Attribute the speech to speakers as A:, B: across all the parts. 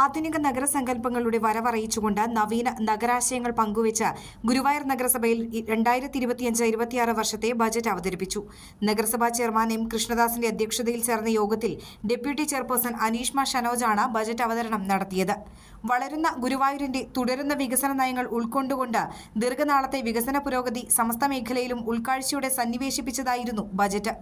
A: ആധുനിക നഗരസങ്കല്പങ്ങളുടെ വരവറിയിച്ചുകൊണ്ട് നവീന നഗരാശയങ്ങൾ പങ്കുവച്ച് ഗുരുവായൂർ നഗരസഭയിൽ രണ്ടായിരത്തി ഇരുപത്തിയഞ്ച് ഇരുപത്തിയാറ് വർഷത്തെ ബജറ്റ് അവതരിപ്പിച്ചു. നഗരസഭാ ചെയർമാൻ എം കൃഷ്ണദാസിന്റെ അധ്യക്ഷതയിൽ ചേർന്ന യോഗത്തിൽ ഡെപ്യൂട്ടി ചെയർപേഴ്സൺ അനീഷ്മ ഷനോജാണ് ബജറ്റ് അവതരണം നടത്തിയത്. വളരുന്ന ഗുരുവായൂരിന്റെ തുടരുന്ന വികസന നയങ്ങൾ ഉൾക്കൊണ്ടുകൊണ്ട് ദീർഘനാളത്തെ വികസന പുരോഗതി സമസ്ത മേഖലയിലും ഉൾക്കാഴ്ചയോടെ സന്നിവേശിപ്പിച്ചതായിരുന്നു ബജറ്റ്.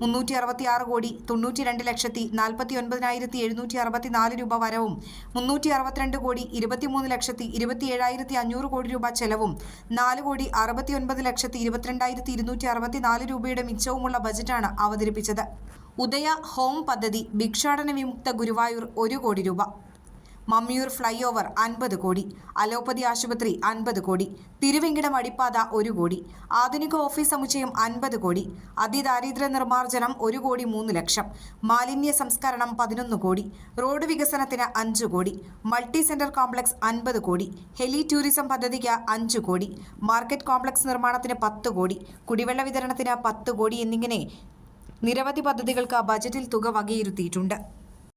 A: മുന്നൂറ്റി അറുപത്തിയാറ് കോടി തൊണ്ണൂറ്റി രണ്ട് ലക്ഷത്തി നാൽപ്പത്തി ഒൻപതിനായിരത്തി എഴുന്നൂറ്റി അറുപത്തിനാല് രൂപ വരവും മുന്നൂറ്റി അറുപത്തിരണ്ട് കോടി ഇരുപത്തിമൂന്ന് ലക്ഷത്തി ഇരുപത്തിയേഴായിരത്തി അഞ്ഞൂറ് കോടി രൂപ ചെലവും നാല് കോടി അറുപത്തി ഒൻപത് ലക്ഷത്തി ഇരുപത്തിരണ്ടായിരത്തി ഇരുന്നൂറ്റി അറുപത്തിനാല് രൂപയുടെ മിച്ചവുമുള്ള ബജറ്റാണ് അവതരിപ്പിച്ചത്. ഉദയ ഹോം പദ്ധതി ഭിക്ഷാടന വിമുക്ത ഗുരുവായൂർ ഒരു കോടി രൂപ. മമ്മിയൂർ ഫ്ലൈ ഓവർ അൻപത് കോടി അലോപ്പതി ആശുപത്രി അൻപത് കോടി തിരുവെങ്കിടം അടിപ്പാത ഒരു കോടി ആധുനിക ഓഫീസ് സമുച്ചയം അൻപത് കോടി അതിദാരിദ്ര്യ നിർമ്മാർജനം ഒരു കോടി മൂന്ന് ലക്ഷം മാലിന്യ സംസ്കരണം പതിനൊന്ന് കോടി റോഡ് വികസനത്തിന് അഞ്ച് കോടി മൾട്ടി സെന്റർ കോംപ്ലക്സ് അൻപത് കോടി ഹെലി ടൂറിസം പദ്ധതിക്ക് അഞ്ച് കോടി മാർക്കറ്റ് കോംപ്ലക്സ് നിർമ്മാണത്തിന് പത്ത് കോടി കുടിവെള്ള വിതരണത്തിന് പത്ത് കോടി എന്നിങ്ങനെ നിരവധി പദ്ധതികൾക്ക് ബജറ്റിൽ തുക വകയിരുത്തിയിട്ടുണ്ട്.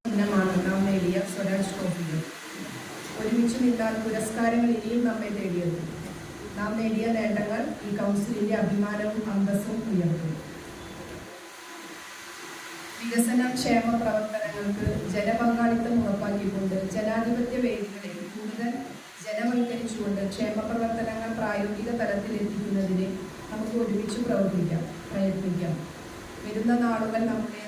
B: ഇനമാണ് നാം നേടിയ സ്വരാജ് ട്രോഫികൾ. ഒരുമിച്ച് നിന്നാൽ പുരസ്കാരങ്ങൾ ഇനിയും നമ്മെ തേടിയത് നാം നേടിയ നേട്ടങ്ങൾ ഈ കൗൺസിലിന്റെ അഭിമാനവും അന്തസ്സും ഉയർത്തും. വികസന ക്ഷേമ പ്രവർത്തനങ്ങൾക്ക് ജനപങ്കാളിത്തം ഉറപ്പാക്കിക്കൊണ്ട് ജനാധിപത്യ വേദികളെ കൂടുതൽ ജനവൽക്കരിച്ചുകൊണ്ട് ക്ഷേമ പ്രവർത്തനങ്ങൾ പ്രായോഗിക തലത്തിൽ എത്തിക്കുന്നതിന് നമുക്ക് ഒരുമിച്ച് പ്രവർത്തിക്കാം പ്രയത്നിക്കാം. വരുന്ന നാളുകൾ നമ്മുടേത്.